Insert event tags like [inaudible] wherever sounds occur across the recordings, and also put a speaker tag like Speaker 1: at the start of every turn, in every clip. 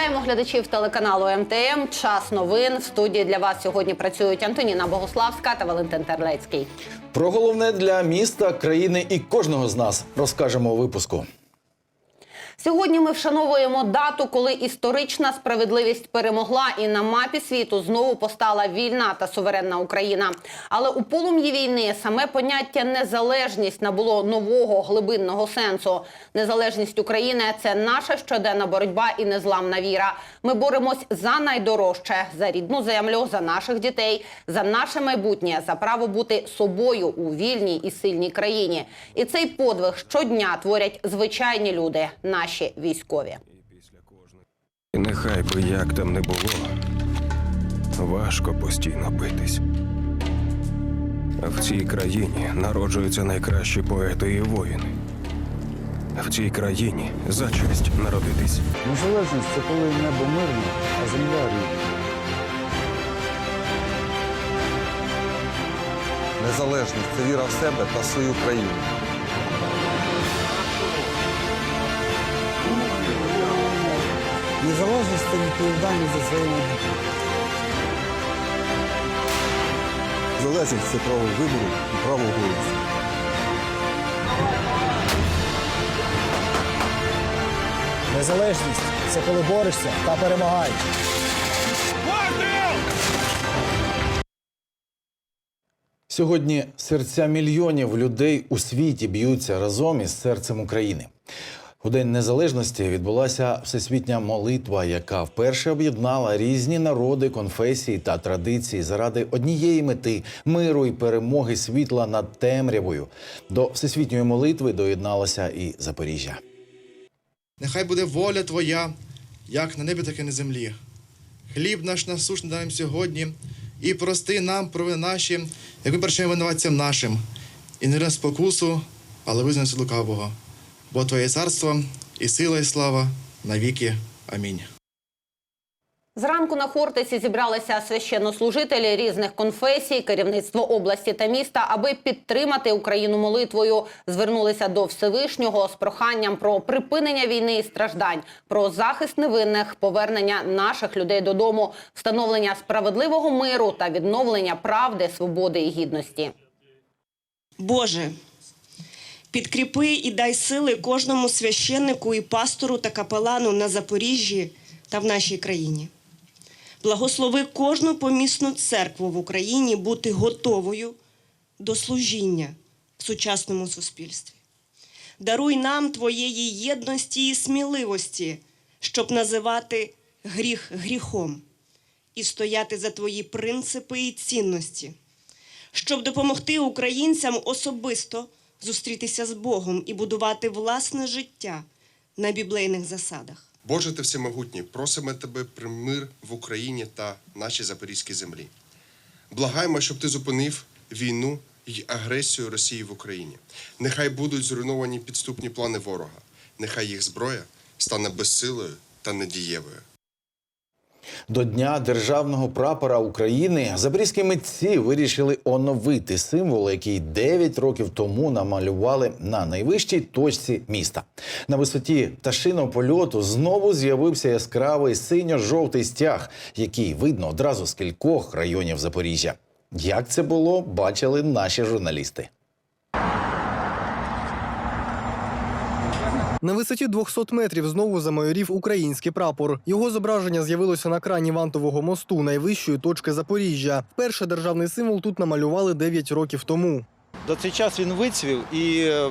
Speaker 1: Вітаємо глядачів телеканалу МТМ. Час новин в студії для вас сьогодні працюють Антоніна Богославська та Валентин Терлецький.
Speaker 2: Про головне для міста, країни і кожного з нас розкажемо у випуску.
Speaker 1: Сьогодні ми вшановуємо дату, коли історична справедливість перемогла, і на мапі світу знову постала вільна та суверенна Україна. Але у полум'ї війни саме поняття незалежність набуло нового глибинного сенсу. Незалежність України це наша щоденна боротьба і незламна віра. Ми боремось за найдорожче, за рідну землю, за наших дітей, за наше майбутнє, за право бути собою у вільній і сильній країні. І цей подвиг щодня творять звичайні люди, наші військові.
Speaker 3: І нехай би як там не було, важко постійно битись. В цій країні народжуються найкращі поети і воїни. В цій країні за честь народитись.
Speaker 4: Незалежність це коли небо мирне, а земля рідна.
Speaker 5: Незалежність це віра в себе та свою країну.
Speaker 4: Відповідальність за своє майбутнє.
Speaker 5: Залежність це право вибору і право голосу.
Speaker 6: Незалежність це коли борешся та перемагаєш.
Speaker 2: Сьогодні серця мільйонів людей у світі б'ються разом із серцем України. У День Незалежності відбулася всесвітня молитва, яка вперше об'єднала різні народи, конфесії та традиції заради однієї мети миру і перемоги світла над темрявою. До всесвітньої молитви доєдналося і Запоріжжя.
Speaker 7: Нехай буде воля Твоя, як на небі, так і на землі. Хліб наш насушний дай нам сьогодні, і прости нам провини наші, як ми прощаємо винуватцям нашим, і не спокусу, але визнай лукавого. Бо Твоє царство і сила, і слава навіки. Амінь.
Speaker 1: Зранку на Хортиці зібралися священнослужителі різних конфесій, керівництво області та міста, аби підтримати Україну молитвою. Звернулися до Всевишнього з проханням про припинення війни і страждань, про захист невинних, повернення наших людей додому, встановлення справедливого миру та відновлення правди, свободи і гідності.
Speaker 8: Боже, підкріпи і дай сили кожному священнику і пастору та капелану на Запоріжжі та в нашій країні. Благослови кожну помісну церкву в Україні бути готовою до служіння в сучасному суспільстві. Даруй нам твоєї єдності і сміливості, щоб називати гріх гріхом і стояти за твої принципи і цінності щоб допомогти українцям особисто зустрітися з Богом і будувати власне життя на біблейних засадах.
Speaker 9: Боже ти всемогутній, просимо тебе про мир в Україні та нашій запорізькій землі. Благаємо, щоб ти зупинив війну і агресію Росії в Україні. Нехай будуть зруйновані підступні плани ворога. Нехай їх зброя стане безсилою та недієвою.
Speaker 2: До Дня державного прапора України запорізькі митці вирішили оновити символ, який 9 років тому намалювали на найвищій точці міста. На висоті пташиного польоту знову з'явився яскравий синьо-жовтий стяг, який видно одразу з кількох районів Запоріжжя. Як це було, бачили наші журналісти.
Speaker 6: На висоті 200 метрів знову замайорів український прапор. Його зображення з'явилося на крані вантового мосту, найвищої точки Запоріжжя. Вперше державний символ тут намалювали 9 років тому.
Speaker 10: До цей час він вицвів і е,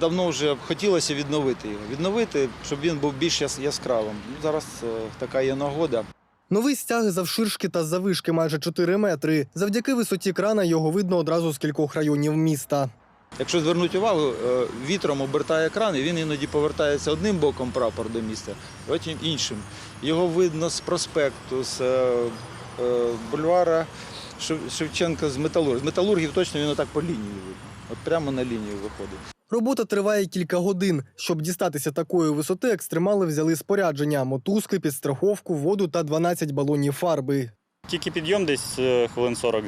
Speaker 10: давно вже хотілося відновити його. Відновити, щоб він був більш яскравим. Ну, Зараз е, така є нагода.
Speaker 6: Новий стяг завширшки та завишки майже 4 метри. Завдяки висоті крана його видно одразу з кількох районів міста.
Speaker 10: Якщо звернути увагу, е, вітром обертає кран, і він іноді повертається одним боком прапор до міста, потім іншим. Його видно з проспекту, з е, е, бульвара Шевченка з металургів. З металургів точно він отак по лінії видно. От прямо на лінію виходить.
Speaker 6: Робота триває кілька годин. Щоб дістатися такої висоти, екстремали взяли спорядження: мотузки, підстраховку, воду та 12 балонів фарби.
Speaker 11: Тільки підйом десь е, хвилин 40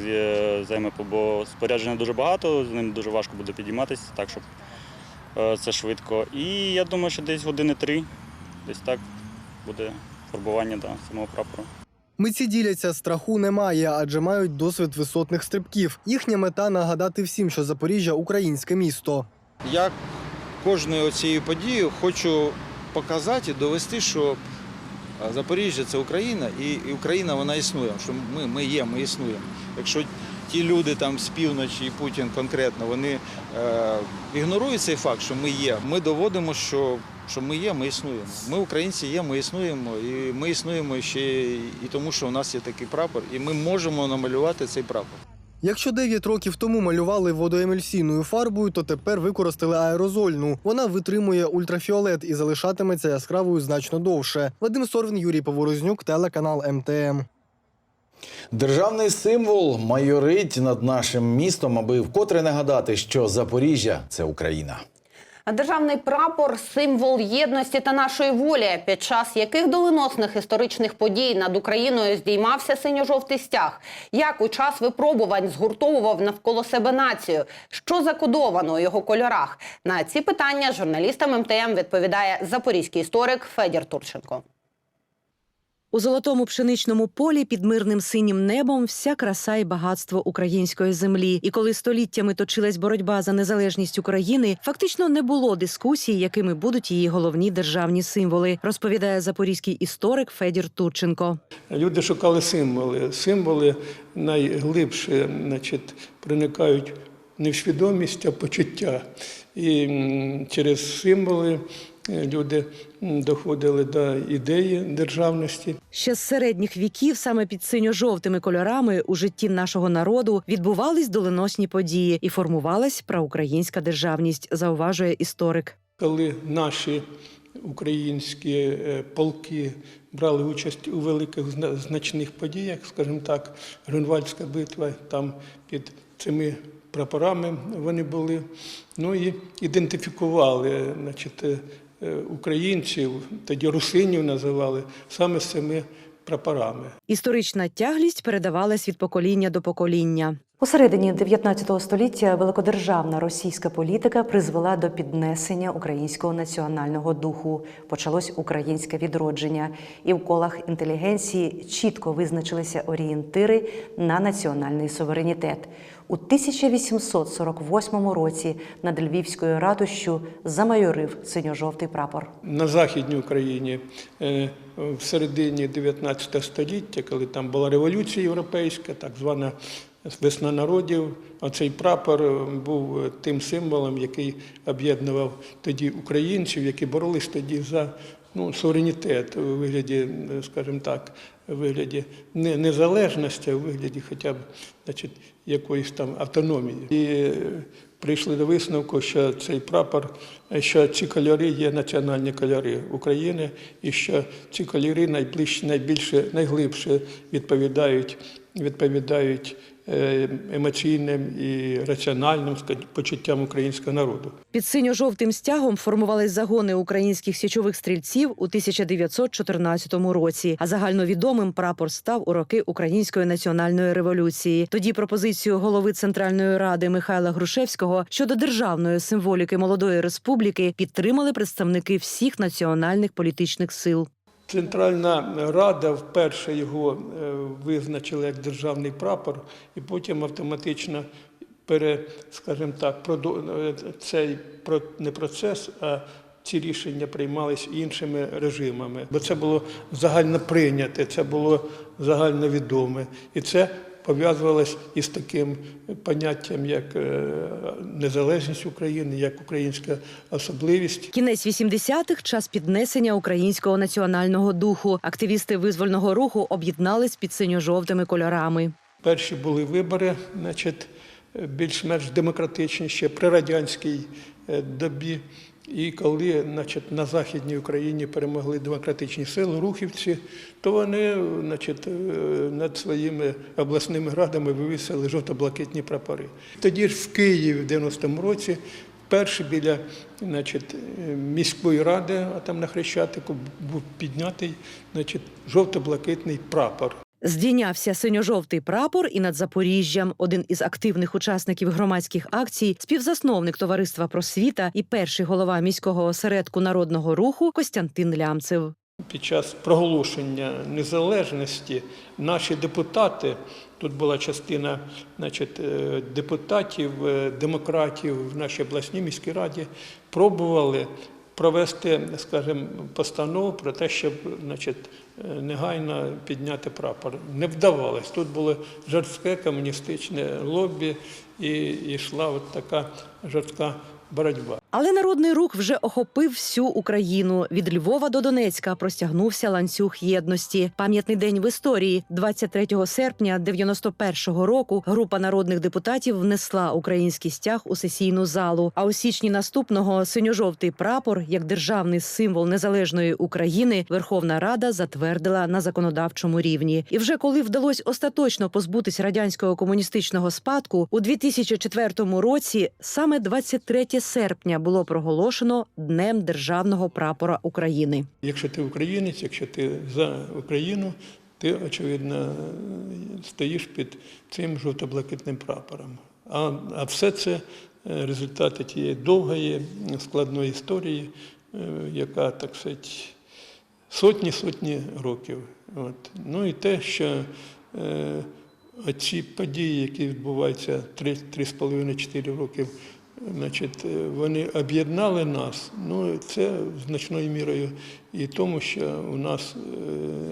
Speaker 11: займе, бо спорядження дуже багато, з ним дуже важко буде підійматися, так щоб е, це швидко. І я думаю, що десь години три, десь так буде фарбування да, самого прапору.
Speaker 6: Митці діляться, страху немає, адже мають досвід висотних стрибків. Їхня мета нагадати всім, що Запоріжжя українське місто.
Speaker 10: Я кожною цією подією хочу показати і довести, що Запоріжжя це Україна, і, Україна вона існує. Що ми, ми є, ми існуємо. Якщо ті люди там з півночі і Путін конкретно вони е, ігнорують цей факт, що ми є, ми доводимо, що, що ми є, ми існуємо. Ми українці є, ми існуємо, і ми існуємо ще і тому, що у нас є такий прапор, і ми можемо намалювати цей прапор.
Speaker 6: Якщо 9 років тому малювали водоемульсійною фарбою, то тепер використали аерозольну. Вона витримує ультрафіолет і залишатиметься яскравою значно довше. Вадим Сорвін, Юрій Поворознюк, телеканал МТМ.
Speaker 2: Державний символ майорить над нашим містом, аби вкотре нагадати, що Запоріжжя це Україна.
Speaker 1: Державний прапор символ єдності та нашої волі, під час яких доленосних історичних подій над Україною здіймався синьо-жовтий стяг, як у час випробувань згуртовував навколо себе націю, що закодовано у його кольорах. На ці питання журналістам МТМ відповідає запорізький історик Федір Турченко.
Speaker 12: У золотому пшеничному полі під мирним синім небом вся краса і багатство української землі. І коли століттями точилась боротьба за незалежність України, фактично не було дискусій, якими будуть її головні державні символи, розповідає запорізький історик Федір Турченко.
Speaker 13: Люди шукали символи. Символи найглибше значить, проникають не в свідомість, а в почуття. І через символи люди доходили до ідеї державності.
Speaker 12: Ще з середніх віків, саме під синьо-жовтими кольорами у житті нашого народу відбувались доленосні події і формувалась проукраїнська державність, зауважує історик.
Speaker 13: Коли наші українські е, полки брали участь у великих зна- значних подіях, скажімо так, Грюнвальдська битва, там під цими прапорами вони були. Ну і ідентифікували значить, е, е, українців, тоді русинів називали саме з цими прапорами.
Speaker 12: Історична тяглість передавалась від покоління до покоління.
Speaker 14: У середині 19 століття великодержавна російська політика призвела до піднесення українського національного духу. Почалось українське відродження, і в колах інтелігенції чітко визначилися орієнтири на національний суверенітет. У 1848 році над Львівською ратущу замайорив синьо-жовтий прапор.
Speaker 13: на Західній Україні е, в середині 19 століття, коли там була революція європейська, так звана весна народів, оцей прапор е, був тим символом, який об'єднував тоді українців, які боролись тоді за ну, суверенітет у вигляді, е, скажімо так, у вигляді не незалежності, у вигляді хоча б значить, якоїсь там автономії. І е, прийшли до висновку, що цей прапор, що ці кольори є національні кольори України, і що ці кольори найближче, найбільше, найглибше відповідають, відповідають е, емоційним і раціональним почуттям українського народу.
Speaker 12: Під синьо-жовтим стягом формувались загони українських січових стрільців у 1914 році. А загальновідомим прапор став у роки Української національної революції. Тоді пропозицію голови Центральної ради Михайла Грушевського щодо державної символіки молодої республіки підтримали представники всіх національних політичних сил.
Speaker 13: Центральна Рада вперше його е, визначила як державний прапор, і потім автоматично пере, скажімо так, е, цей не процес, а ці рішення приймались іншими режимами. Бо це було загально прийняте, це було загальновідоме. І це пов'язувалось із таким поняттям, як е, незалежність України, як українська особливість.
Speaker 12: Кінець 80-х – час піднесення українського національного духу. Активісти визвольного руху об'єднались під синьо-жовтими кольорами.
Speaker 13: Перші були вибори, значить, більш-менш демократичні ще при радянській е, добі. І коли значить, на Західній Україні перемогли демократичні сили, рухівці, то вони значить, е, над своїми обласними градами вивісили жовто-блакитні прапори. Тоді ж в Києві в 90-му році перший біля значить, міської ради, а там на Хрещатику, був піднятий жовто-блакитний прапор.
Speaker 12: Здійнявся синьо-жовтий прапор і над Запоріжжям. Один із активних учасників громадських акцій, співзасновник товариства просвіта і перший голова міського осередку народного руху Костянтин Лямцев.
Speaker 13: Під час проголошення незалежності наші депутати, тут була частина значить, е, депутатів, е, демократів в нашій обласній міській раді, пробували провести, скажімо, постанову про те, щоб значить, негайно підняти прапор. Не вдавалось. Тут було жорстке комуністичне лобі і йшла от така жорстка боротьба.
Speaker 12: Але народний рух вже охопив всю Україну. Від Львова до Донецька простягнувся ланцюг єдності. Пам'ятний день в історії. 23 серпня 91-го року група народних депутатів внесла український стяг у сесійну залу. А у січні наступного синьо-жовтий прапор, як державний символ незалежної України, Верховна Рада затвердила на законодавчому рівні. І вже коли вдалося остаточно позбутись радянського комуністичного спадку, у 2004 році саме 23 серпня було проголошено Днем державного прапора України.
Speaker 13: Якщо ти українець, якщо ти за Україну, ти, очевидно, стоїш під цим жовто-блакитним прапором. А, а все це е, результати тієї довгої, складної історії, е, яка, так сказати, сотні-сотні років. От. Ну і те, що е, оці події, які відбуваються 3-3,5-4 років, значить, е, вони об'єднали нас. Ну, це значною мірою і тому, що у нас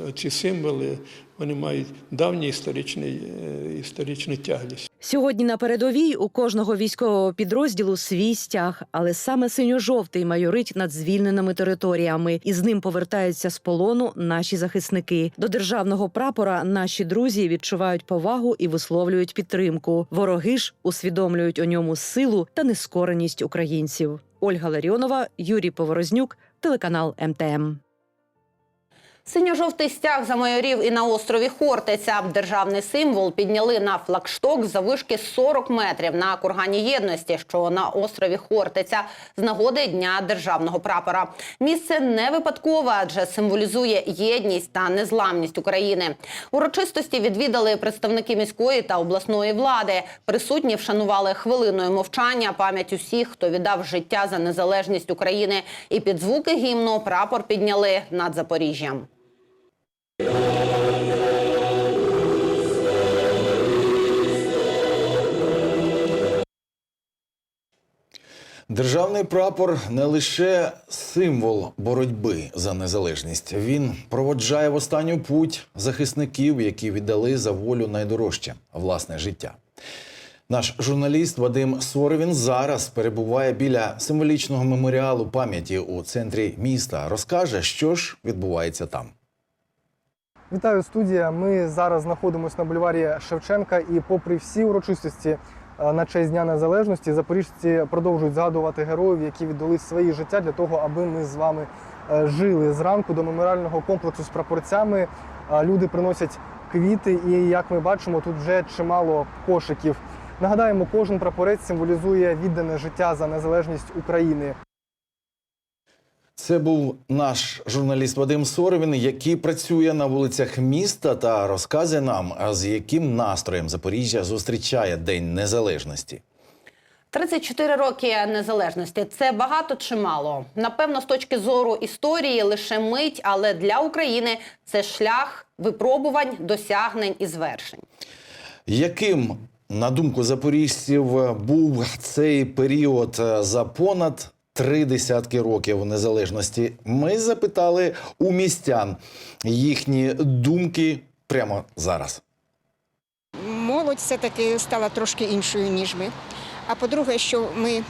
Speaker 13: е, ці символи вони мають давню історичний, е, історичну тяглість.
Speaker 12: Сьогодні на передовій у кожного військового підрозділу свій стяг, але саме синьо-жовтий майорить над звільненими територіями, і з ним повертаються з полону наші захисники. До державного прапора наші друзі відчувають повагу і висловлюють підтримку. Вороги ж усвідомлюють у ньому силу та нескореність українців. Ольга Ларіонова, Юрій Поворознюк, телеканал МТМ.
Speaker 1: Синьо-жовтий стяг замайорів і на острові Хортиця. Державний символ підняли на флагшток завишки 40 метрів на кургані єдності, що на острові Хортиця з нагоди Дня державного прапора. Місце не випадкове, адже символізує єдність та незламність України. Урочистості відвідали представники міської та обласної влади. Присутні вшанували хвилиною мовчання пам'ять усіх, хто віддав життя за незалежність України. І під звуки гімну прапор підняли над Запоріжжям.
Speaker 2: Державний прапор не лише символ боротьби за незалежність. Він проводжає в останню путь захисників, які віддали за волю найдорожче власне життя. Наш журналіст Вадим Сорвін зараз перебуває біля символічного меморіалу пам'яті у центрі міста. Розкаже, що ж відбувається там.
Speaker 6: Вітаю, студія. Ми зараз знаходимося на бульварі Шевченка, і, попри всі урочистості е, на честь Дня Незалежності, запоріжці продовжують згадувати героїв, які віддали свої життя для того, аби ми з вами е, жили. Зранку до меморіального комплексу з прапорцями е, люди приносять квіти, і як ми бачимо, тут вже чимало кошиків. Нагадаємо, кожен прапорець символізує віддане життя за незалежність України.
Speaker 2: Це був наш журналіст Вадим Сорвін, який працює на вулицях міста та розказує нам, з яким настроєм Запоріжжя зустрічає День Незалежності.
Speaker 1: 34 роки незалежності це багато чи мало? Напевно, з точки зору історії лише мить, але для України це шлях випробувань, досягнень і звершень.
Speaker 2: Яким, на думку запоріжців, був цей період е, за понад три десятки років незалежності? Ми запитали у містян їхні думки прямо зараз.
Speaker 15: молодь все-таки стала трошки іншою, ніж ми. А по-друге, що ми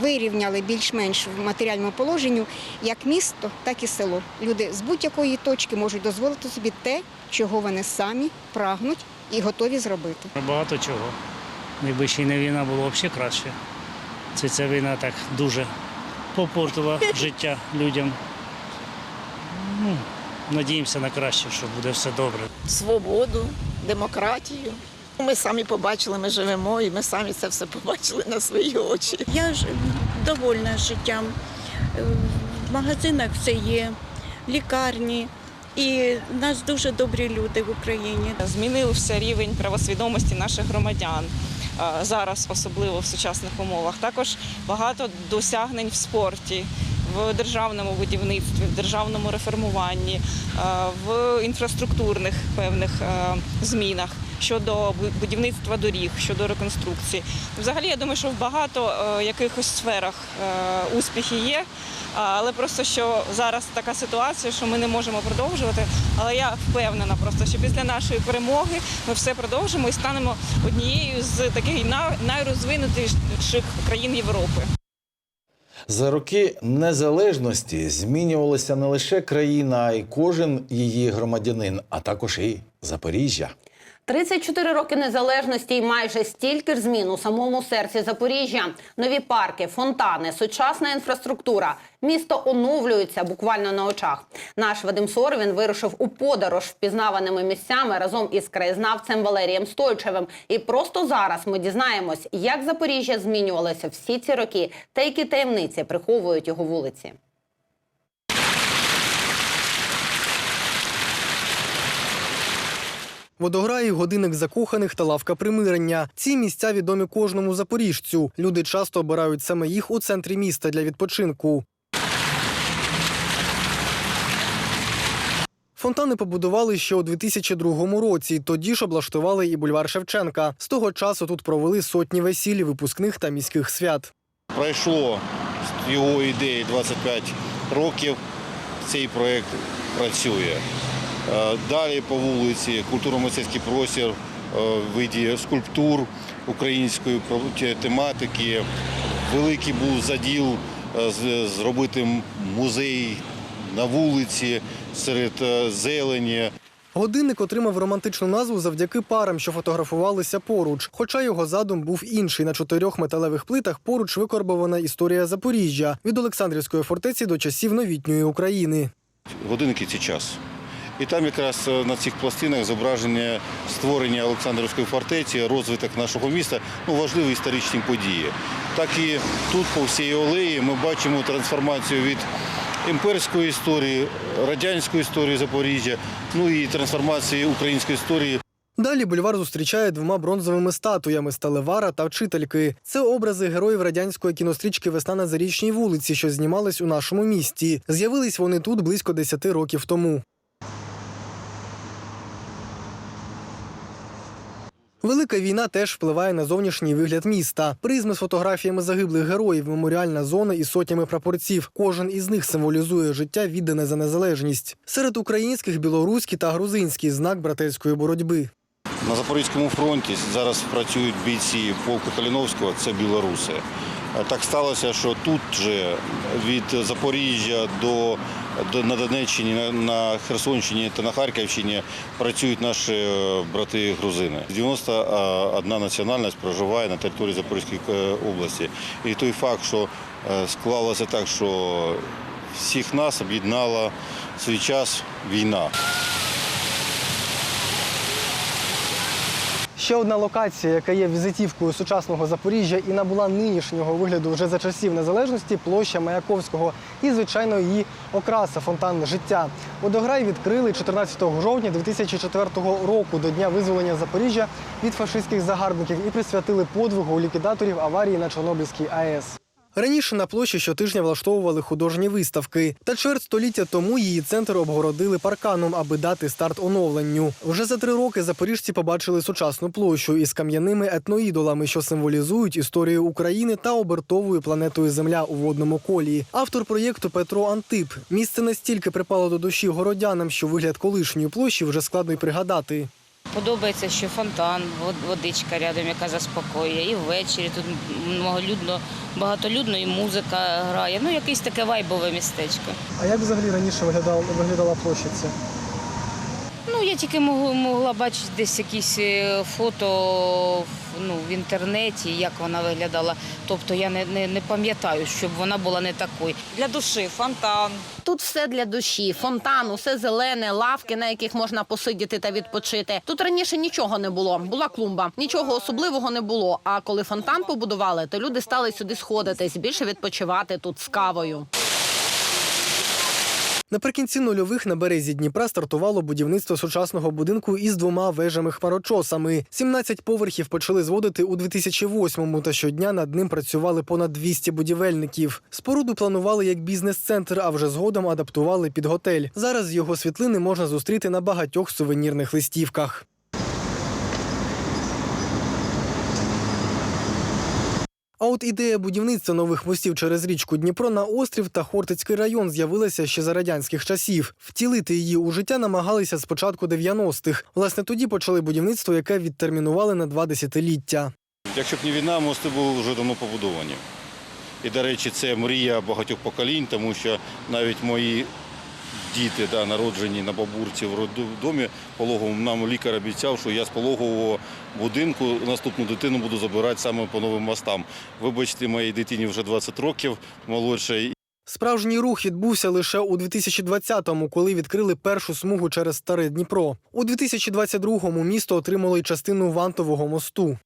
Speaker 15: вирівняли більш-менш в матеріальному положенню як місто, так і село. Люди з будь-якої точки можуть дозволити собі те, чого вони самі прагнуть і готові зробити.
Speaker 16: Багато чого. Якби ще й не війна було взагалі краще. Це ця війна так дуже попортила [laughs] життя людям. Ну, надіємося на краще, що буде все добре.
Speaker 17: свободу, демократію. Ми самі побачили, ми живемо, і ми самі це все побачили на свої очі.
Speaker 18: Я ж довольна життям. В магазинах все є, в лікарні. І в нас дуже добрі люди в Україні.
Speaker 19: Змінився рівень правосвідомості наших громадян зараз, особливо в сучасних умовах. Також багато досягнень в спорті, в державному будівництві, в державному реформуванні, е, в інфраструктурних певних е, змінах щодо будівництва доріг, щодо реконструкції. Взагалі, я думаю, що в багато е, якихось сферах е, успіхи є. Але просто що зараз така ситуація, що ми не можемо продовжувати. Але я впевнена просто, що після нашої перемоги ми все продовжимо і станемо однією з таких най- найрозвинутіших країн Європи.
Speaker 2: За роки незалежності змінювалася не лише країна, а й кожен її громадянин, а також і Запоріжжя.
Speaker 1: 34 роки незалежності і майже стільки ж змін у самому серці Запоріжжя. Нові парки, фонтани, сучасна інфраструктура. Місто оновлюється буквально на очах. Наш Вадим Сорвін вирушив у подорож впізнаваними місцями разом із краєзнавцем Валерієм Стойчевим. І просто зараз ми дізнаємось, як Запоріжжя змінювалося всі ці роки та які таємниці приховують його вулиці.
Speaker 6: Водограї, годинник закоханих та лавка примирення. Ці місця відомі кожному запоріжцю. Люди часто обирають саме їх у центрі міста для відпочинку. Фонтани побудували ще у 2002 році. Тоді ж облаштували і бульвар Шевченка. З того часу тут провели сотні весіль, випускних та міських свят.
Speaker 20: Пройшло з його ідеї 25 років. Цей проєкт працює. Е, Далі по вулиці культурно-мистецький простір е, в виді скульптур української тематики. Великий був заділ е, зробити музей на вулиці серед е, зелені.
Speaker 6: Годинник отримав романтичну назву завдяки парам, що фотографувалися поруч. Хоча його задум був інший. На чотирьох металевих плитах поруч викорбована історія Запоріжжя від Олександрівської фортеці до часів новітньої України.
Speaker 20: годинники це час. І там якраз е, на цих пластинах зображення створення Олександрівської фортеці, розвиток нашого міста, ну важливі історичні події. Так і тут по всій алеї ми бачимо трансформацію від імперської історії, радянської історії Запоріжжя, ну і трансформації української історії
Speaker 6: Далі бульвар зустрічає двома бронзовими статуями Сталевара та вчительки. Це образи героїв радянської кінострічки Весна на зарічній вулиці, що знімались у нашому місті. З'явились вони тут близько 10 років тому. Велика війна теж впливає на зовнішній вигляд міста. Призми з фотографіями загиблих героїв, меморіальна зона із сотнями прапорців. Кожен із них символізує життя, віддане за незалежність. Серед українських білоруський та грузинський знак братерської боротьби.
Speaker 20: На Запорізькому фронті зараз працюють бійці полку Каліновського, це білоруси. Так сталося, що тут же від Запоріжжя до на Донеччині, на, Херсонщині та на Харківщині працюють наші е, брати грузини. 91 національність проживає на території Запорізької е, області. І той факт, що е, склалося так, що всіх нас об'єднала свій час війна.
Speaker 6: Ще одна локація, яка є візитівкою сучасного Запоріжжя і набула нинішнього вигляду вже за часів незалежності площа Маяковського і, звичайно, її окраса фонтан життя. Водограй відкрили 14 жовтня 2004 року до дня визволення Запоріжжя від фашистських загарбників і присвятили подвигу ліквідаторів аварії на Чорнобильській АЕС. Раніше на площі щотижня влаштовували художні виставки. Та чверть століття тому її центр обгородили парканом, аби дати старт оновленню. Вже за три роки запоріжці побачили сучасну площу із кам'яними етноідолами, що символізують історію України та обертовою планетою Земля у водному колі. Автор проєкту Петро Антип. Місце настільки припало до душі городянам, що вигляд колишньої площі вже складно й пригадати.
Speaker 21: Подобається, що фонтан, водичка рядом, яка заспокоює. І ввечері тут многолюдно, багатолюдно, і музика грає. Ну, якесь таке вайбове містечко.
Speaker 6: А як взагалі раніше виглядала, виглядала площа ця?
Speaker 21: Ну, я тільки могла, могла бачити десь якісь е, фото ну, в інтернеті, як вона виглядала. Тобто я не, не, не пам'ятаю, щоб вона була не такою.
Speaker 19: Для душі фонтан.
Speaker 1: Тут все для душі, фонтан, усе зелене, лавки, на яких можна посидіти та відпочити. Тут раніше нічого не було. Була клумба, нічого особливого не було. А коли фонтан побудували, то люди стали сюди сходитись, більше відпочивати тут з кавою.
Speaker 6: Наприкінці нульових на березі Дніпра стартувало будівництво сучасного будинку із двома вежами хмарочосами. 17 поверхів почали зводити у 2008-му, та щодня над ним працювали понад 200 будівельників. Споруду планували як бізнес-центр, а вже згодом адаптували під готель. Зараз його світлини можна зустріти на багатьох сувенірних листівках. А от ідея будівництва нових мостів через річку Дніпро на острів та Хортицький район з'явилася ще за радянських часів. Втілити її у життя намагалися з початку 90-х. Власне, тоді почали будівництво, яке відтермінували на два десятиліття.
Speaker 20: Якщо б не війна, мости були вже давно побудовані. І, до речі, це мрія багатьох поколінь, тому що навіть мої діти, да, народжені на бабурці в роддомі пологовому, нам лікар обіцяв, що я з пологового будинку наступну дитину буду забирати саме по новим мостам. Вибачте, моїй дитині вже 20 років молодшій,
Speaker 6: Справжній рух відбувся лише у 2020-му, коли відкрили першу смугу через старе Дніпро. У 2022-му місто отримало й частину вантового мосту.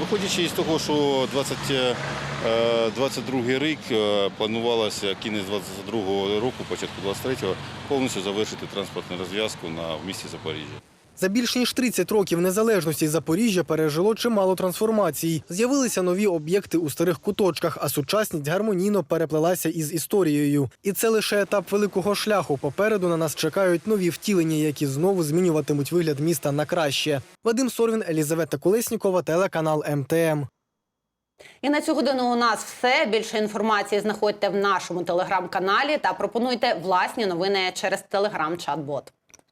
Speaker 20: Виходячи із того, що 20, е, 22 рік е, планувалося кінець 22 року, початку 23-го, повністю завершити транспортну розв'язку на в місті Запоріжжя.
Speaker 6: За більш ніж 30 років незалежності Запоріжжя пережило чимало трансформацій. З'явилися нові об'єкти у старих куточках, а сучасність гармонійно переплелася із історією. І це лише етап великого шляху. Попереду на нас чекають нові втілення, які знову змінюватимуть вигляд міста на краще. Вадим Сорвін, Елізавета Колеснікова, телеканал МТМ.
Speaker 1: І на цю годину у нас все. Більше інформації знаходьте в нашому телеграм-каналі та пропонуйте власні новини через телеграм-чат-бот.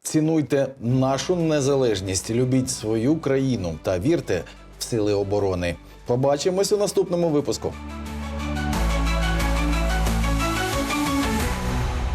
Speaker 2: Цінуйте нашу незалежність, любіть свою країну та вірте в сили оборони. Побачимось у наступному випуску.